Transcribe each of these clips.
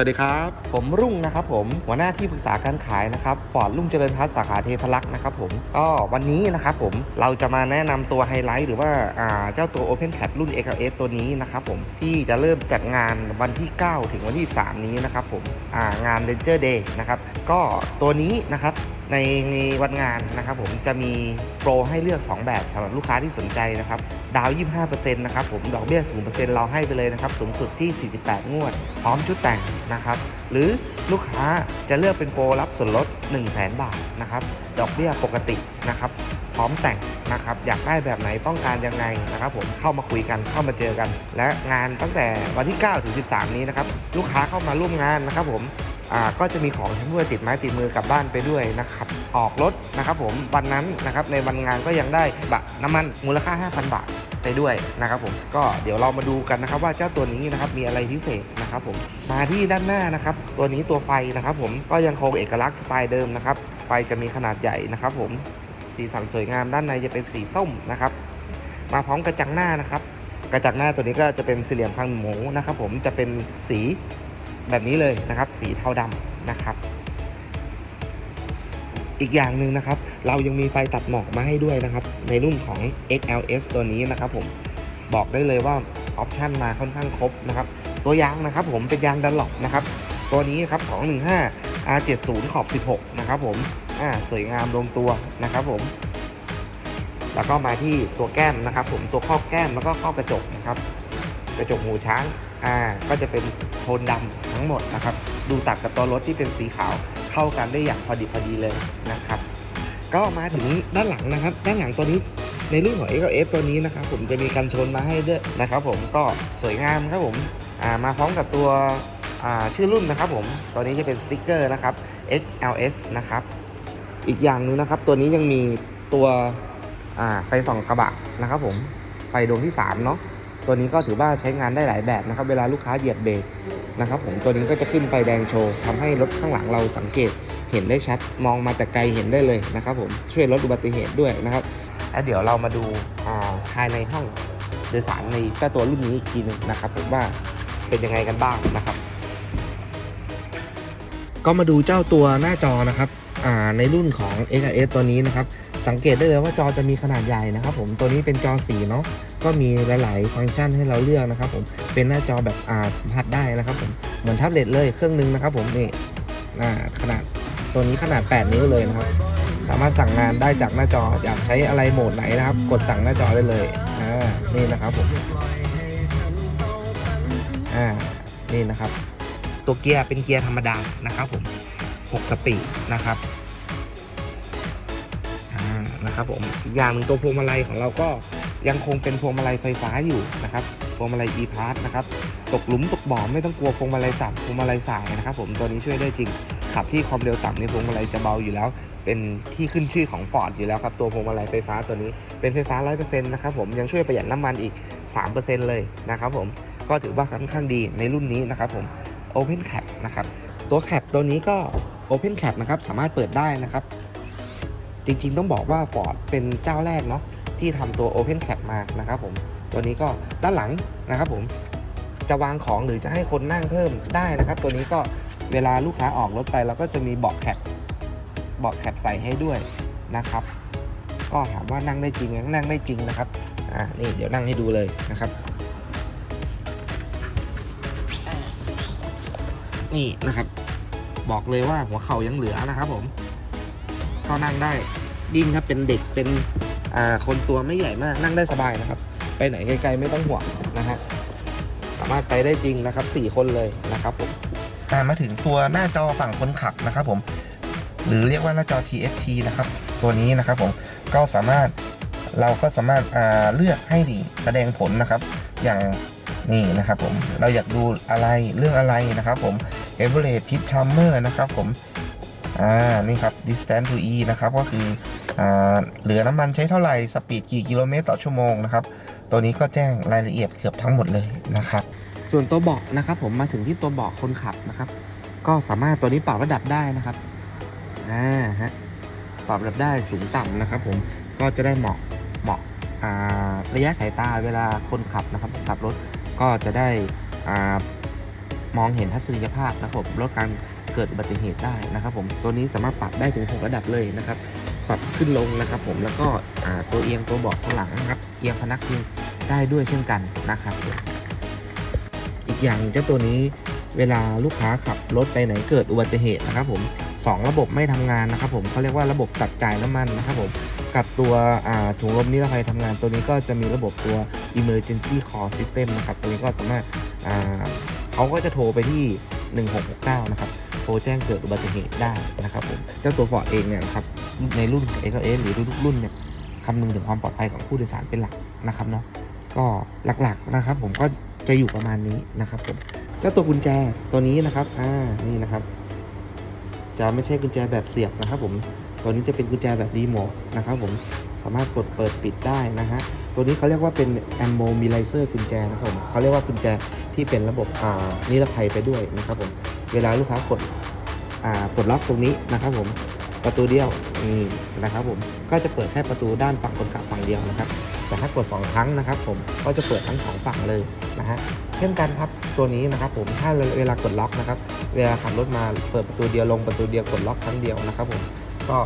สวัสดีครับ ผมรุ่งนะครับผมหัวหน้าที่ปรึกษาการขายนะครับฟอร์ดรุ่งเจริญพัฒน์สาขาเทพลักษ์นะครับผมก็วันนี้นะครับผมเราจะมาแนะนำตัวไฮไลท์หรือว่าเจ้าตัว Open Cat รุ่น x s ตัวนี้นะครับผมที่จะเริ่มจัดงานวันที่ 9 ถึงวันที่ 3 นี้นะครับผมงาน Ranger Day นะครับก็ตัวนี้นะครับ ในในวันงานนะครับผมจะมีโปรให้เลือก 2 แบบสำหรับลูกค้าที่สนใจนะครับดาว 25%นะครับผมดอกเบี้ย 0%เราให้ไปเลยนะครับสูงสุดที่ 48 งวด พร้อมชุดแต่งนะครับ หรือลูกค้าจะเลือกเป็นโปรรับส่วนลด 1 0 0 0 0แบาทนะครับดอกเบี้ยปกตินะครับพร้อมแต่งนะครับอยากได้แบบไหนต้องการยังไงนะครับ ผมเข้ามาคุยกันเข้ามาเจอกัน และงานตั้งแต่วันที่ 9 ถึง 13 นี้นะครับลูกค้าเข้ามาร่วมงานนะครับผม ก็จะมีของชำร่วยติดไม้ติดมือกลับบ้านไปด้วยนะครับ ออกรถนะครับผมวันนั้นนะครับในวันงานก็ยังได้บะน้ำมันมูลค่า 5,000 บาทไปด้วยนะครับผมก็เดี๋ยวเรามาดูกันนะครับว่าเจ้าตัวนี้นะครับมีอะไรพิเศษนะครับผมมาที่ด้านหน้านะครับ ตัวนี้ตัวไฟนะครับผมก็ยังคงเอกลักษณ์สไตล์เดิมนะครับไฟจะมีขนาดใหญ่นะครับผมสีสันสวยงามด้านในจะเป็นสีส้มนะครับ มาพร้อมกระจังหน้านะครับ กระจังหน้าตัวนี้ก็จะเป็นสี่เหลี่ยมพังหมูนะครับผมจะเป็นสี แบบนี้เลยนะครับ สีเทาดำนะครับ อีกอย่างหนึ่งนะครับ เรายังมีไฟตัดหมอกมาให้ด้วยนะครับ ในรุ่นของ XLS ตัวนี้นะครับผมบอกได้เลยว่าออปชันมาค่อนข้างครบนะครับ ตัวยางนะครับผมเป็นยางดันหลบนะครับ ตัวนี้ครับ 215 R70 ขอบ 16 นะครับผมอ่าสวยงามลงตัวนะครับผม แล้วก็มาที่ตัวแก้มนะครับ ผมตัวครอแก้มแล้วก็ครอกระจกนะครับ กระจกหูช้างอ่าก็จะเป็นโทนดำทั้งหมดนะครับ ดูตัดกับตัวรถที่เป็นสีขาวเข้ากันได้อย่างพอดีพอดีเลยนะครับ ก็มาถึงด้านหลังนะครับ ด้านหลังตัวนี้ในรุ่นของ XLS ตัวนี้นะครับผมจะมีกันชนมาให้ด้วยนะครับ ผมก็สวยงามครับผมอ่ามาพร้อมกับตัวอ่าชื่อรุ่นนะครับผมตัวนี้จะเป็นสติกเกอร์นะครับ XLS นะครับ อีกอย่างหนึงนะครับ ตัวนี้ยังมีตัวอ่าไฟส่องกระบะนะครับผมไฟดวงที่3เนาะ ตัวนี้ก็ถือว่าใช้งานได้หลายแบบนะครับ เวลาลูกค้าเหยียบเบรกนะครับผมตัวนี้ก็จะขึ้นไฟแดงโชว์ทำให้รถข้างหลังเราสังเกตเห็นได้ชัดมองมาแต่ไกลเห็นได้เลยนะครับผมช่วยลดอุบัติเหตุด้วยนะครับแล้วเดี๋ยวเรามาดูภายในห้องโดยสารในเจ้าตัวรุ่นนี้อีกทีหนึงนะครับผมว่าเป็นยังไงกันบ้างนะครับ ก็มาดูเจ้าตัวหน้าจอนะครับในรุ่นของ XS ตัวนี้นะครับ สังเกตได้เลยว่าจอจะมีขนาดใหญ่นะครับผมตัวนี้เป็นจอสีเนาะก็มีหลาย ๆ ฟังก์ชันให้เราเลือกนะครับผมเป็นหน้าจอแบบอ่าสัมผัสได้นะครับผมเหมือนแท็บเล็ตเลยเครื่องหนึงนะครับผมนี่อ่าขนาดตัวนี้ขนาด 8 นิ้วเลยนะครับสามารถสั่งงานได้จากหน้าจออยากใช้อะไรโหมดไหนนะครับ กดสั่งหน้าจอได้เลยอ่านี่นะครับผมอ่านี่นะครับ ตัวเกียร์เป็นเกียร์ธรรมดานะครับผม 6 สปีดนะครับ นะครับผมอีกอย่างหนึ่งตัวพวงมาลัยของเราก็ยังคงเป็นพวงมาลัยไฟฟ้าอยู่นะครับพวงมาลัย e-pass นะครับตกหลุมตกบ่อไม่ต้องกลัวพวงมาลัยสั่นพวงมาลัยสายนะครับ ผมตัวนี้ช่วยได้จริงขับที่ความเร็วต่ำในพวงมาลัยจะเบาอยู่แล้ว เป็นที่ขึ้นชื่อของ Ford อยู่แล้วครับ ตัวพวงมาลัยไฟฟ้าตัวนี้เป็นไฟฟ้า 100%นะครับผมยังช่วยประหยัดน้ำมันอีก 3%เลยนะครับผมก็ถือว่าค่อนข้างดีในรุ่นนี้นะครับผม Open Cap นะครับตัวแคปตัวนี้ก็ Open Cap นะครับสามารถเปิดได้นะครับ จริงๆต้องบอกว่า Ford เป็นเจ้าแรกเนาะที่ทำตัว Open Cap มานะครับผมตัวนี้ก็ด้านหลังนะครับผมจะวางของหรือจะให้คนนั่งเพิ่มได้นะครับ ตัวนี้ก็เวลาลูกค้าออกรถไปเราก็จะมีเบาะแคปเบาะแคปใส่ให้ด้วยนะครับ ก็ถามว่านั่งได้จริงนั่งได้จริงนะครับอ่านี่เดี๋ยวนั่งให้ดูเลยนะครับนี่นะครับ บอกเลยว่าหัวเข่ายังเหลือนะครับผมเข้านั่งได้ ยิ่งถ้าเป็นเด็กเป็นอ่าคนตัวไม่ใหญ่มากนั่งได้สบายนะครับ ไปไหนไกลๆไม่ต้องห่วงนะฮะสามารถไปได้จริงนะครับ 4 คนเลยนะครับผมอ่ามาถึงตัวหน้าจอฝั่งคนขับนะครับผม หรือเรียกว่าหน้าจอ TFT นะครับ ตัวนี้นะครับผมก็สามารถเราก็สามารถเลือกให้ดีแสดงผลนะครับ อย่างนี่นะครับผมเราอยากดูอะไรเรื่องอะไรนะครับผม average tip timer นะครับผม อ่านี่ครับ distance to e นะครับก็คืออ่าเหลือน้ำมันใช้เท่าไหร่สปีดกี่กิโลเมตรต่อชั่วโมงนะครับตัวนี้ก็แจ้งรายละเอียดเกือบทั้งหมดเลยนะครับ ส่วนตัวเบาะนะครับ ผมมาถึงที่ตัวเบาะคนขับนะครับ ก็สามารถตัวนี้ปรับระดับได้นะครับอ่าฮะปรับระดับได้สูงต่ำนะครับ ผมก็จะได้เหมาะเหมาะอ่าระยะสายตาเวลาคนขับนะครับขับรถก็จะได้อ่ามองเห็นทัศนียภาพนะครับลดการ กิดอุบัติเหตุได้นะครับผมตัวนี้สามารถปรับได้ถึง 6 ระดับเลยนะครับ ปรับขึ้นลงนะครับ ผมแล้วก็ตัวเอียงตัวเบาะข้างหลังนะครับเอียงพนักพิงได้ด้วยเช่นกันนะครับ อีกอย่างเจ้าตัวนี้เวลาลูกค้าขับรถไปไหนเกิดอุบัติเหตุนะครับ ผมสองระบบไม่ทำงานนะครับ ผมเขาเรียกว่าระบบตัดจ่ายน้ำมันนะครับผมกับตัวถุงลมนิรภัยทำงานตัวนี้ก็จะมีระบบตัว emergency call system นะครับ ตัวนี้ก็สามารถเขาก็จะโทรไปที่ 1669 นะครับ โทรแจ้งเกิดอุบัติเหตุได้นะครับผม เจ้าตัวฟอร์ดเองเนี่ยนะครับ ในรุ่น x s หรือทุกรุ่นเนี่ยคำนึงถึงความปลอดภัยของผู้โดยสารเป็นหลักนะครับเนาะ ก็หลักๆนะครับ ผมก็จะอยู่ประมาณนี้นะครับผม เจ้าตัวกุญแจตัวนี้นะครับ อ่า นี่นะครับ จะไม่ใช่กุญแจแบบเสียบนะครับ ผม ตัวนี้จะเป็นกุญแจแบบรีโมทนะครับ ผม สามารถกดเปิดปิดได้นะฮะ ตัวนี้เขาเรียกว่าเป็น ammo m i l i z e r กุญแจนะครับผมเขาเรียกว่ากุญแจที่เป็นระบบอ่านิรภัยไปด้วยนะครับผมเวลาลูกค้ากดอ่ากดล็อกตรงนี้นะครับผมประตูเดียวนี่นะครับผมก็จะเปิดแค่ประตูด้านฝั่งคนขับฝั่งเดียวนะครับ แต่ถ้ากด 2 ครั้งนะครับ ผมก็จะเปิดทั้งสองฝั่งเลยนะฮะเช่นกันครับตัวนี้นะครับ ผมถ้าเวลากดล็อกนะครับ เวลาขับรถมาเปิดประตูเดียวลงประตูเดียวกดล็อกครั้งเดียวนะครับ ผมก็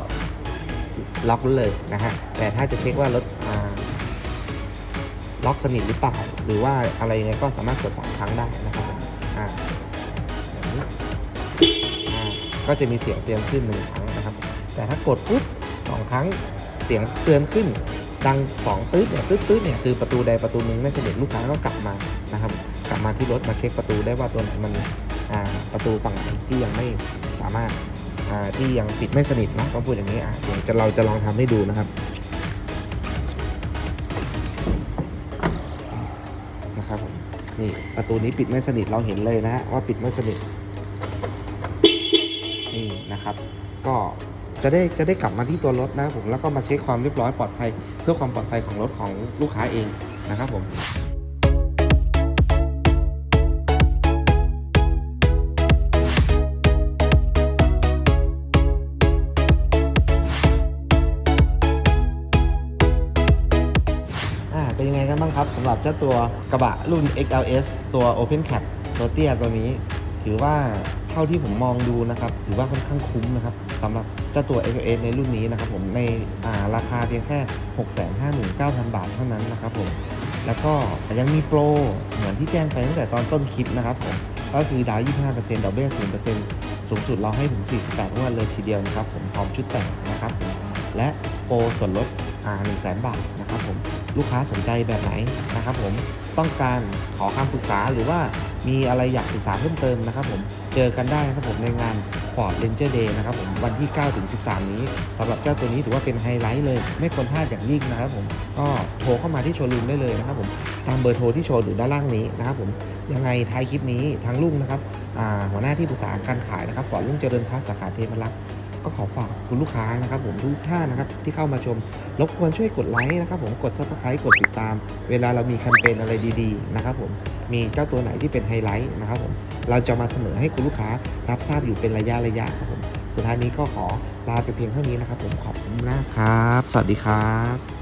ล็อกเลยนะฮะแต่ถ้าจะเช็คว่ารถอ่า ล็อกสนิทหรือเปล่า หรือว่าอะไรยังไงก็สามารถกดสองครั้งได้นะครับผมอ่าแบบนี้อ่าก็จะมีเสียงเตือนขึ้นหนึ่งครั้งนะครับ แต่ถ้ากดปุ๊บสองครั้งเสียงเตือนขึ้น ดังสองตืดเนี่ยตืดตืดเนี่ยคือประตูใดประตูหนึ่งไม่สนิทลูกค้าก็กลับมานะครับ กลับมาที่รถมาเช็คประตูได้ว่าตัวไหนมันอ่าประตูฝั่งไหนที่ยังไม่สามารถอ่าที่ยังปิดไม่สนิทเนาะต้องพูดอย่างนี้อะเดี๋ยวจะเราจะลองทำให้ดูนะครับ นี่ประตูนี้ปิดไม่สนิทเราเห็นเลยนะฮะว่าปิดไม่สนิทนี่นะครับ ก็จะได้จะได้กลับมาที่ตัวรถนะผมแล้วก็มาเช็คความเรียบร้อยปลอดภัย เพื่อความปลอดภัยของรถของลูกค้าเองนะครับผม ครับสำหรับเจ้าตัวกระบะรุ่น XLS ตัว Open Cap ตัวเตี้ยตัวนี้ ถือว่าเท่าที่ผมมองดูนะครับ ถือว่าค่อนข้างคุ้มนะครับสำหรับเจ้าตัว XLS ในรุ่นนี้นะครับผมในาราคาเพียงแค่ 659,000 บาทเท่านั้นนะครับผมแล้วก็ยังมีโปรเหมือนที่แจ้งไปตั้งแต่ตอนต้นคลิปนะครับผมก็คือดาวน์25%ดอกเบี้ย 0%สูงสุดเราให้ถึง 48งวดเลยทีเดียวนะครับผมพร้อมชุดแต่งนะครับ และโปรส่วนลดอ่า1 0 0 0 0แบาทนะครับผม ลูกค้าสนใจแบบไหนนะครับผมต้องการขอคำปรึกษาหรือว่ามีอะไรอยากศึกษาเพิ่มเติมนะครับผมเจอกันได้นะครับผมในงาน Ford Ranger Day นะครับผมวันที่ 9 ถึง 13 นี้สำหรับเจ้าตัวนี้ถือว่าเป็นไฮไลท์เลย ไม่ควรพลาดอย่างยิ่งนะครับผมก็โทรเข้ามาที่โชว์รูมได้เลยนะครับผมตามเบอร์โทรที่โชว์อยู่ด้านล่างนี้นะครับผมยังไงท้ายคลิปนี้ทางลุงนะครับหัวหน้าที่ปรึกษาการขายนะครับ Ford ลุงเจริญพัฒสาขาเทพรักษ์ ก็ขอฝากคุณลูกค้านะครับผมทุกท่านนะครับที่เข้ามาชม รบกวนช่วยกดไลค์นะครับผมกดซับสไครต์กดติดตาม เวลาเรามีแคมเปญอะไรดีๆนะครับผมมีเจ้าตัวไหนที่เป็นไฮไลท์นะครับผมเราจะมาเสนอให้คุณลูกค้ารับทราบอยู่เป็นระยะระยะครับผมสุดท้ายนี้ก็ขอลาไปเพียงเท่านี้นะครับผมขอบคุณมากครับ สวัสดีครับ